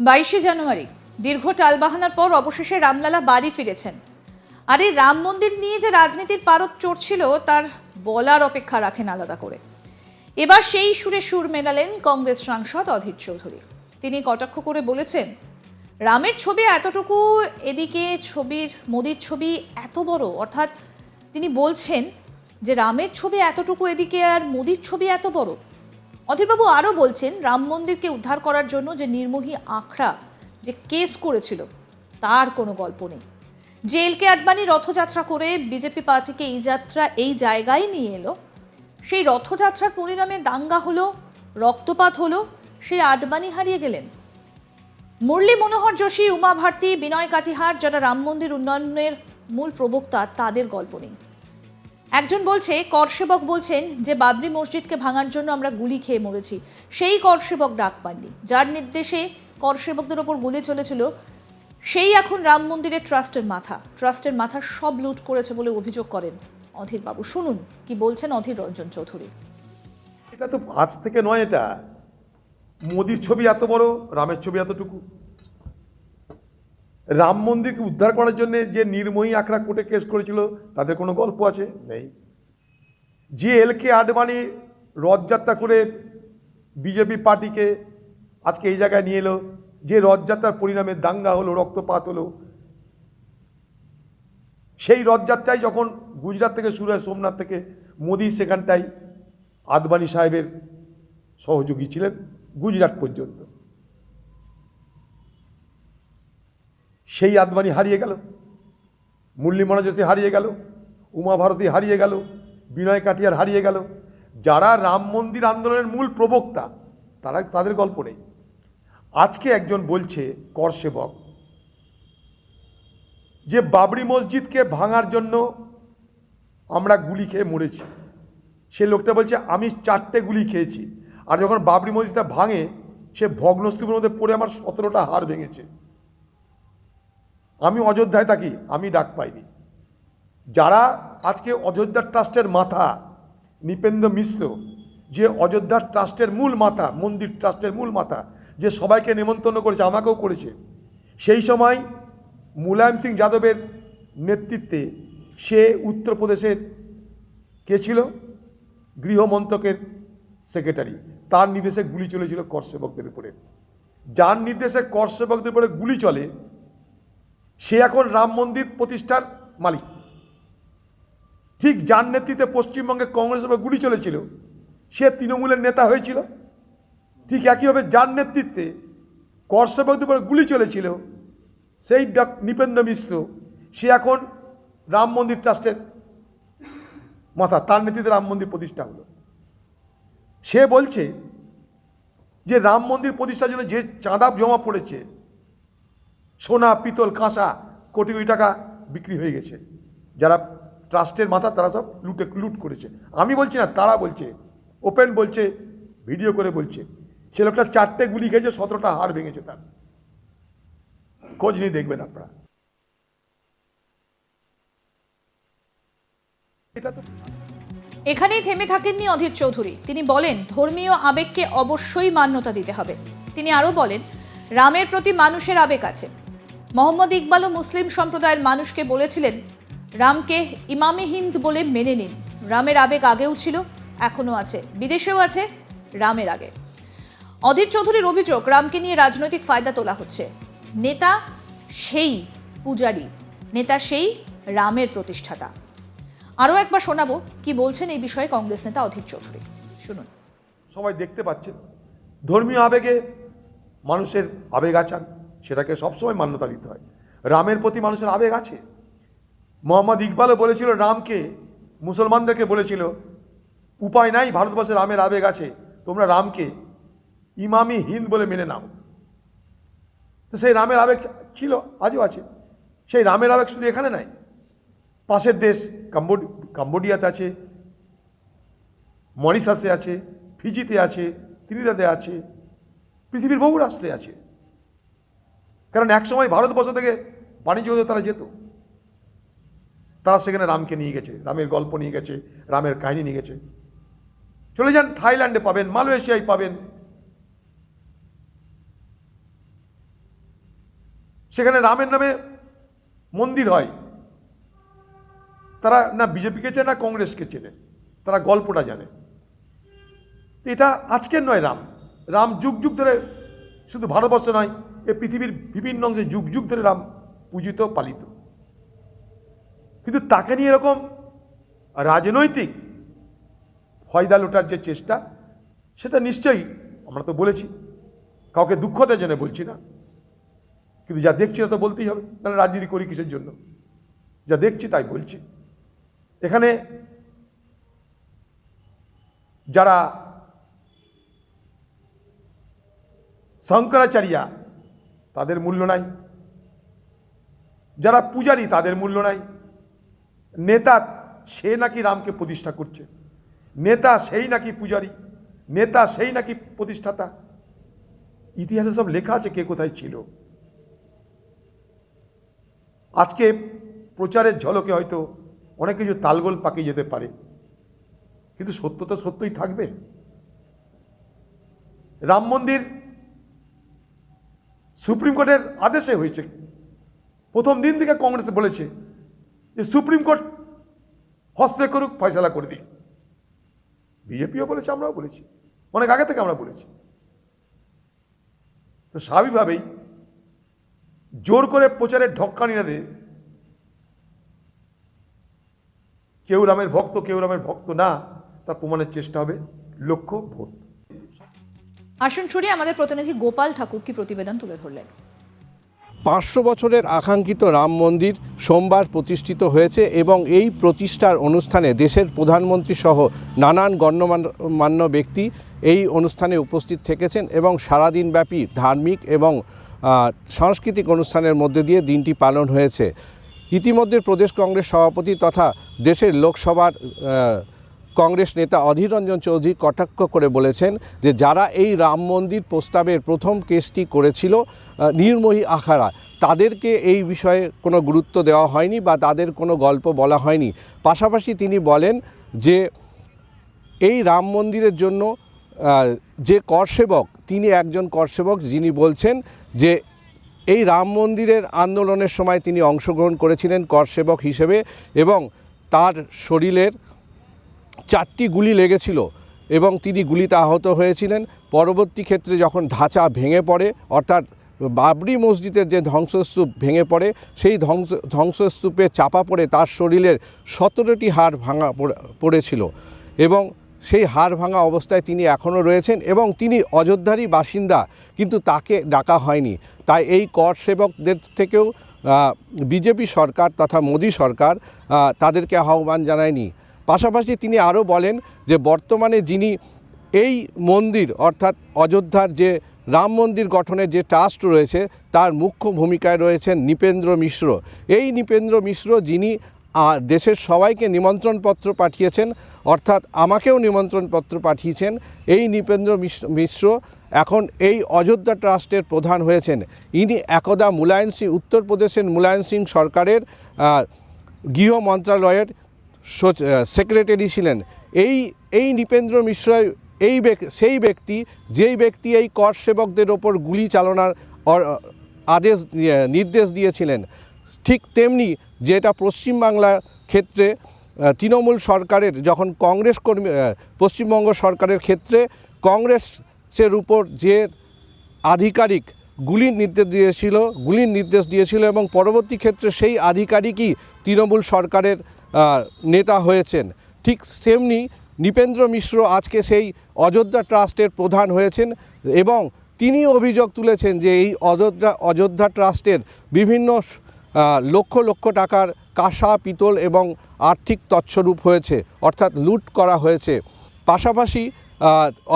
বাইশে জানুয়ারি, দীর্ঘ টালবাহানার পর অবশেষে রামলালা বাড়ি ফিরেছেন। আর এই রাম মন্দির নিয়ে যে রাজনীতির পারদ চড়ছিল, তার বলার অপেক্ষা রাখেন আলাদা করে। এবার সেই সুরে সুর মেলালেন কংগ্রেস সাংসদ অধীর চৌধুরী। তিনি কটাক্ষ করে বলেছেন, রামের ছবি এতটুকু, এদিকে ছবির, মোদির ছবি এত বড়। অর্থাৎ তিনি বলছেন যে, রামের ছবি এতটুকু, এদিকে আর মোদির ছবি এত বড়? অধীরবাবু আরও বলছেন, রাম মন্দিরকে উদ্ধার করার জন্য যে নির্মোহী আখড়া যে কেস করেছিল, তার কোনো গল্প নেই। যে এল কে আডবাণী রথযাত্রা করে বিজেপি পার্টিকে এই যাত্রা এই জায়গায় নিয়ে এলো। সেই রথযাত্রার পরিণামে দাঙ্গা হলো, রক্তপাত হলো, সেই আডবাণী হারিয়ে গেলেন। মুরলী মনোহর যোশী, উমা ভারতী, বিনয় কাটিহার, যারা রাম মন্দির উন্নয়নের মূল প্রবক্তা, তাদের গল্প নেই। একজন বলছে করসেবক বলছেন যে, বাবরি মসজিদকে ভাঙার জন্য আমরা গুলি খেয়ে মরেছি। সেই করসেবক ডাক পাননি। যার নির্দেশে করসেবকদের ওপর গুলি চলেছিল, সেই এখন রাম মন্দিরের ট্রাস্টের মাথা। ট্রাস্টের মাথা সব লুট করেছে বলে অভিযোগ করেন অধীর বাবু শুনুন, কি বলছেন অধীর রঞ্জন চৌধুরী। এটা তো আজ থেকে নয় এটা। মোদির ছবি এত বড়, রামের ছবি এতটুকু। রাম মন্দিরকে উদ্ধার করার জন্য যে নির্মোহী আখড়া কোর্টে কেস করেছিল, তাদের কোনো গল্প আছে? নেই। যে এল কে আডবাণী রথযাত্রা করে বিজেপি পার্টিকে আজকে এই জায়গায় নিয়ে এলো, যে রথযাত্রার পরিণামে দাঙ্গা হলো, রক্তপাত হলো, সেই রথযাত্রায় যখন গুজরাট থেকে শুরু হয়, সোমনাথ থেকে, মোদি সেখানটায় আদবানি সাহেবের সহযোগী ছিলেন গুজরাট পর্যন্ত। সেই আদবানি হারিয়ে গেল। মুরলী হারিয়ে গেল, উমা ভারতী হারিয়ে গেল, বিনয় কাটিয়ার হারিয়ে গেল। যারা রাম মন্দির আন্দোলনের মূল প্রবক্তা, তারা তাদের গল্প নেই। আজকে একজন বলছে কর সেবক, যে বাবরি মসজিদকে ভাঙার জন্য আমরা গুলি খেয়ে মরেছি। সে লোকটা বলছে, আমি চারটে গুলি খেয়েছি। আর যখন বাবরি মসজিদটা ভাঙে, সে ভগ্নস্তূপের মধ্যে পড়ে আমার সতেরোটা হাড় ভেঙেছে। আমি অযোধ্যায় থাকি, আমি ডাক পাইনি। যারা আজকে অযোধ্যা ট্রাস্টের মাথা, নিপেন্দ্র মিশ্র, যে অযোধ্যা ট্রাস্টের মূল মাথা, মন্দির ট্রাস্টের মূল মাথা, যে সবাইকে নেমন্তন্ন করেছে, আমাকেও করেছে, সেই সময় মুলায়ম সিং যাদবের নেতৃত্বে সে উত্তরপ্রদেশের কে ছিল? গৃহমন্ত্রকের সেক্রেটারি। তার নির্দেশে গুলি চলেছিল কর সেবকদের উপরে। যার নির্দেশে কর সেবকদের উপরে গুলি চলে সে এখন রাম মন্দির প্রতিষ্ঠার মালিক। ঠিক যার নেতৃত্বে পশ্চিমবঙ্গে কংগ্রেসের উপর গুলি চলেছিল, সে তৃণমূলের নেতা হয়েছিল। ঠিক একইভাবে যার নেতৃত্বে কর সেবকদের উপরে গুলি চলেছিল, সেই ডক নিপেন্দ্র মিশ্র, সে এখন রাম মন্দির ট্রাস্টের মাথা, তার নেতৃত্বে রাম মন্দির প্রতিষ্ঠা হলো। সে বলছে যে রাম মন্দির প্রতিষ্ঠার জন্য যে চাঁদা জমা পড়েছে সোনা, পিতল, কাঁসা কোটি কোটি টাকা বিক্রি হয়ে গেছে। যারা ট্রাস্টের মাথা, তারা সব লুটে, লুট করেছে। আমি বলছি না, তারা বলছে। ওপেন বলছে, ভিডিও করে বলছে। সে লোকটা চারটে গুলি খেয়েছে, সতেরোটা হাড় ভেঙেছে তার। খোঁজ নিয়ে দেখবেন আপনারা। এটা তো এখানেই থেমে থাকেননি অধীর চৌধুরী। তিনি বলেন, ধর্মীয় আবেগকে অবশ্যই মান্যতা দিতে হবে। তিনি আরও বলেন, রামের প্রতি মানুষের আবেগ আছে। মোহাম্মদ ইকবালও মুসলিম সম্প্রদায়ের মানুষকে বলেছিলেন, রামকে ইমামি হিন্দ বলে মেনে নিন। রামের আবেগ আগেও ছিল, এখনও আছে, বিদেশেও আছে, রামের আগে। অধীর চৌধুরীর অভিযোগ, রামকে নিয়ে রাজনৈতিক ফায়দা তোলা হচ্ছে। নেতা সেই পূজারী, নেতা সেই রামের প্রতিষ্ঠাতা। আরও একবার শোনাবো কি বলছেন এই বিষয়ে কংগ্রেস নেতা অধীর চৌধুরী। শুনুন। সবাই দেখতে পাচ্ছেন, ধর্মীয় আবেগে মানুষের আবেগ আচান সেটাকে সবসময় মান্যতা দিতে হয়। রামের প্রতি মানুষের আবেগ আছে। মোহাম্মদ ইকবালও বলেছিল, রামকে, মুসলমানদেরকে বলেছিল, উপায় নাই, ভারতবর্ষে রামের আবেগ আছে, তোমরা রামকে ইমামি হিন্দ বলে মেনে নাও। তো সেই রামের আবেগ ছিল, আজও আছে। সেই রামের আবেগ শুধু এখানে নাই। পাশের দেশ কাম্বোড, কাম্বোডিয়াতে আছে, মরিশাসে আছে, ফিজিতে আছে, ত্রিনিদাদে আছে, পৃথিবীর বহু রাষ্ট্রে আছে। কারণ একসময় ভারতবর্ষ থেকে বাণিজ্য হতে তারা যেত। তারা সেখানে রামকে নিয়ে গেছে, রামের গল্প নিয়ে গেছে, রামের কাহিনী নিয়ে গেছে। চলে যান, থাইল্যান্ডে পাবেন, মালয়েশিয়ায় পাবেন। সেখানে রামের নামে মন্দির হয়। তারা না বিজেপিকে চেনে, না কংগ্রেসকে চেনে। তারা গল্পটা জানে। এটা আজকের নয় রাম। রাম যুগ যুগ ধরে শুধু ভারতবর্ষ নয় এ পৃথিবীর বিভিন্ন অংশে যুগ যুগ ধরে রাম পূজিত, পালিত। কিন্তু তাকে নিয়ে এরকম রাজনৈতিক ফয়দা লোটার যে চেষ্টা, সেটা নিশ্চয়ই, আমরা তো বলেছি, কাউকে দুঃখ দেওয়ার জন্য বলছি না। কিন্তু যা দেখছি তা তো বলতেই হবে নাহলে রাজনীতি করি কিসের জন্য? যা দেখছি তাই বলছি। এখানে যারা শঙ্করাচার্যা তাদের মূল্য নাই। যারা পূজারী, তাদের মূল্য নাই। নেতা সে নাকি রামকে প্রতিষ্ঠা করছে। নেতা সেই নাকি পূজারী। নেতা সেই নাকি প্রতিষ্ঠাতা। ইতিহাসে সব লেখা আছে কে কোথায় ছিল। আজকে প্রচারের ঝলকে হয়তো অনেক কিছু তালগোল পাকিয়ে যেতে পারে। কিন্তু সত্য তো সত্যই থাকবে। রাম মন্দির সুপ্রিম কোর্টের আদেশে হয়েছে। প্রথম দিন থেকে কংগ্রেস বলেছে যে সুপ্রিম কোর্ট হস্তক্ষেপ করুক, ফয়সলা করে দিক। বিজেপিও বলেছে, আমরাও বলেছি। অনেক আগে থেকে আমরা বলেছি। তো স্বাভাবিকভাবেই জোর করে প্রচারের ঢক্কানি না দিয়ে কেউ রামের ভক্ত, কেউ রামের ভক্ত না, তার প্রমাণের চেষ্টা হবে লক্ষ্য, ভোট। আসুন শুনি আমাদের প্রতিনিধি গোপাল ঠাকুর কি প্রতিবেদন তুলে ধরলেন। পাঁচশো বছরের আকাঙ্ক্ষিত রাম মন্দির সোমবার প্রতিষ্ঠিত হয়েছে এবং এই প্রতিষ্ঠার অনুষ্ঠানে দেশের প্রধানমন্ত্রী সহ নানান গণ্যমান্য ব্যক্তি এই অনুষ্ঠানে উপস্থিত থেকেছেন এবং সারাদিনব্যাপী ধার্মিক এবং সাংস্কৃতিক অনুষ্ঠানের মধ্যে দিয়ে দিনটি পালন হয়েছে। ইতিমধ্যে প্রদেশ কংগ্রেস সভাপতি তথা দেশের লোকসভার কংগ্রেস নেতা অধীর রঞ্জন চৌধুরী কটাক্ষ করে বলেছেন যে যারা এই রাম মন্দির প্রস্তাবের প্রথম কেসটি করেছিল নির্মোহী আখাড়া, তাদেরকে এই বিষয়ে কোনো গুরুত্ব দেওয়া হয়নি বা তাদের কোনো গল্প বলা হয়নি। পাশাপাশি তিনি বলেন যে এই রাম মন্দিরের জন্য যে করসেবক তিনি একজন করসেবক যিনি বলছেন যে এই রাম মন্দিরের আন্দোলনের সময় তিনি অংশগ্রহণ করেছিলেন করসেবক হিসেবে এবং তার শরীরের চারটি গুলি লেগেছিল এবং তিনি গুলিতে আহত হয়েছিলেন। পরবর্তী ক্ষেত্রে যখন ঢাঁচা ভেঙে পড়ে, অর্থাৎ বাবরি মসজিদের যে ধ্বংসস্তূপ ভেঙে পড়ে, সেই ধ্বংস, ধ্বংসস্তূপে চাপা পড়ে তার শরীরের সতেরোটি হাড় ভাঙা পড়েছিল এবং সেই হাড় ভাঙা অবস্থায় তিনি এখনও রয়েছেন এবং তিনি অযোধ্যারই বাসিন্দা, কিন্তু তাকে ডাকা হয়নি। তাই এই কর সেবকদের থেকেও বিজেপি সরকার তথা মোদী সরকার তাদেরকে আহ্বান জানায়নি। পাশাপাশি তিনি আরও বলেন যে বর্তমানে যিনি এই মন্দির, অর্থাৎ অযোধ্যার যে রাম মন্দির গঠনের যে ট্রাস্ট রয়েছে, তার মুখ্য ভূমিকায় রয়েছেন নৃপেন্দ্র মিশ্র। এই নৃপেন্দ্র মিশ্র যিনি দেশের সবাইকে নিমন্ত্রণপত্র পাঠিয়েছেন, অর্থাৎ আমাকেও নিমন্ত্রণপত্র পাঠিয়েছেন, এই নৃপেন্দ্র মিশ্র- এখন এই অযোধ্যা ট্রাস্টের প্রধান হয়েছেন। ইনি একদা মুলায়ম সিং, উত্তরপ্রদেশের মুলায়ম সিং সরকারের গৃহ মন্ত্রণালয়ের সেক্রেটারি ছিলেন। এই এই নৃপেন্দ্র মিশ্র এই সেই ব্যক্তি, যেই ব্যক্তি এই কর সেবকদের ওপর গুলি চালনার আদেশ নির্দেশ দিয়েছিলেন, ঠিক তেমনি যেটা পশ্চিমবাংলার ক্ষেত্রে তৃণমূল সরকারের যখন কংগ্রেস কর্মী পশ্চিমবঙ্গ সরকারের ক্ষেত্রে কংগ্রেসের উপর যে আধিকারিক গুলির নির্দেশ দিয়েছিল, গুলির নির্দেশ দিয়েছিল এবং পরবর্তী ক্ষেত্রে সেই আধিকারিকই তৃণমূল সরকারের নেতা হয়েছেন। ঠিক তেমনি নৃপেন্দ্র মিশ্র আজকে সেই অযোধ্যা ট্রাস্টের প্রধান হয়েছেন এবং তিনি অভিযোগ তুলেছেন যে এই অযোধ্যা অযোধ্যা ট্রাস্টের বিভিন্ন লক্ষ লক্ষ টাকার কাঁসা, পিতল এবং আর্থিক তৎস্বরূপ হয়েছে, অর্থাৎ লুট করা হয়েছে। পাশাপাশি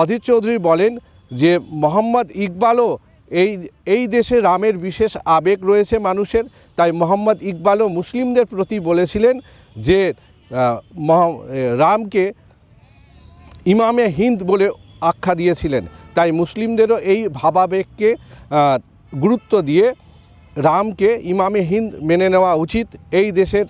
অধীর চৌধুরী বলেন যে মোহাম্মদ ইকবালও এই এই দেশে রামের বিশেষ আবেগ রয়েছে মানুষের। তাই মোহাম্মদ ইকবালও মুসলিমদের প্রতি বলেছিলেন যে রামকে ইমামে হিন্দ বলে আখ্যা দিয়েছিলেন। তাই মুসলিমদেরও এই ভাবাবেগকে গুরুত্ব দিয়ে রামকে ইমামে হিন্দ মেনে নেওয়া উচিত। এই দেশের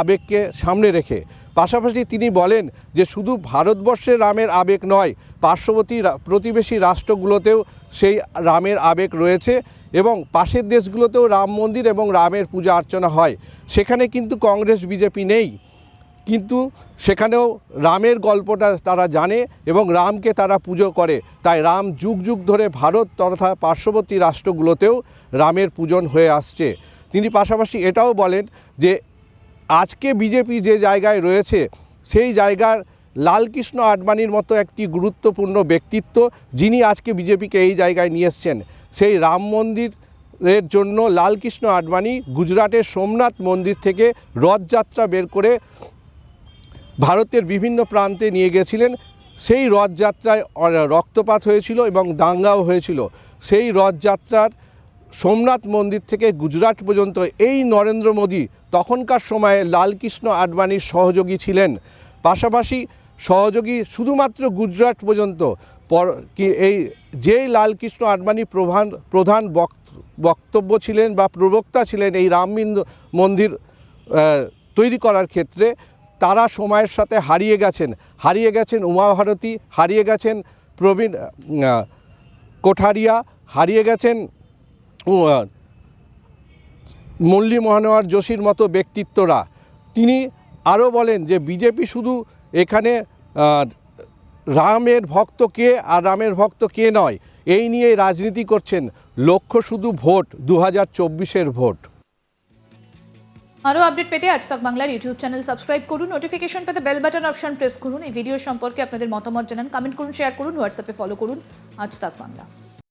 আবেগকে সামনে রেখে পাশাপাশি তিনি বলেন যে শুধু ভারতবর্ষের রামের আবেগ নয়, পার্শ্ববর্তী প্রতিবেশী রাষ্ট্রগুলোতেও সেই রামের আবেগ রয়েছে এবং পাশের দেশগুলোতেও রাম মন্দির এবং রামের পূজা অর্চনা হয়। সেখানে কিন্তু কংগ্রেস, বিজেপি নেই। কিন্তু সেখানেও রামের গল্পটা তারা জানে এবং রামকে তারা পুজো করে। তাই রাম যুগ যুগ ধরে ভারত তথা পার্শ্ববর্তী রাষ্ট্রগুলোতেও রামের পূজন হয়ে আসছে। তিনি পাশাপাশি এটাও বলেন যে আজকে বিজেপি যে জায়গায় রয়েছে, সেই জায়গার লালকৃষ্ণ আডবাণীর মতো একটি গুরুত্বপূর্ণ ব্যক্তিত্ব যিনি আজকে বিজেপিকে এই জায়গায় নিয়ে এসছেন। সেই রাম মন্দিরের জন্য লালকৃষ্ণ আডবাণী গুজরাটের সোমনাথ মন্দির থেকে রথযাত্রা বের করে ভারতের বিভিন্ন প্রান্তে নিয়ে গেছিলেন। সেই রথযাত্রায় রক্তপাত হয়েছিল এবং দাঙ্গাও হয়েছিল। সেই রথযাত্রার সোমনাথ মন্দির থেকে গুজরাট পর্যন্ত এই নরেন্দ্র মোদী তখনকার সময়ে লালকৃষ্ণ আডবাণীর সহযোগী ছিলেন। পাশাপাশি সহযোগী শুধুমাত্র গুজরাট পর্যন্ত, পর কি এই যেই লালকৃষ্ণ আডবাণী প্রধান প্রধান বক্ত- বক্তব্য ছিলেন বা প্রবক্তা ছিলেন এই রাম মন্দির তৈরি করার ক্ষেত্রে, তারা সময়ের সাথে হারিয়ে গেছেন। হারিয়ে গেছেন উমা ভারতী হারিয়ে গেছেন প্রবীণ কোঠারিয়া, হারিয়ে গেছেন উম, মুরলী মনোহর যোশীর মতো ব্যক্তিত্বরা। তিনি আরও বলেন যে বিজেপি শুধু এখানে রামের ভক্ত কে আর রামের ভক্ত কে নয় এই নিয়ে রাজনীতি করছেন। লক্ষ্য শুধু ভোট দু হাজার চব্বিশের ভোট। আরও আপডেট পেতে আজ তক বাংলার ইউটিউব চ্যানেল সাবস্ক্রাইব করুন। নোটিফিকেশন পেতে বেল বাটন অপশন প্রেস করুন। এই ভিডিও সম্পর্কে আপনাদের মতামত জানান কমেন্ট করুন শেয়ার করুন হোয়াটসঅ্যাপে ফলো করুন। আজ তক বাংলা।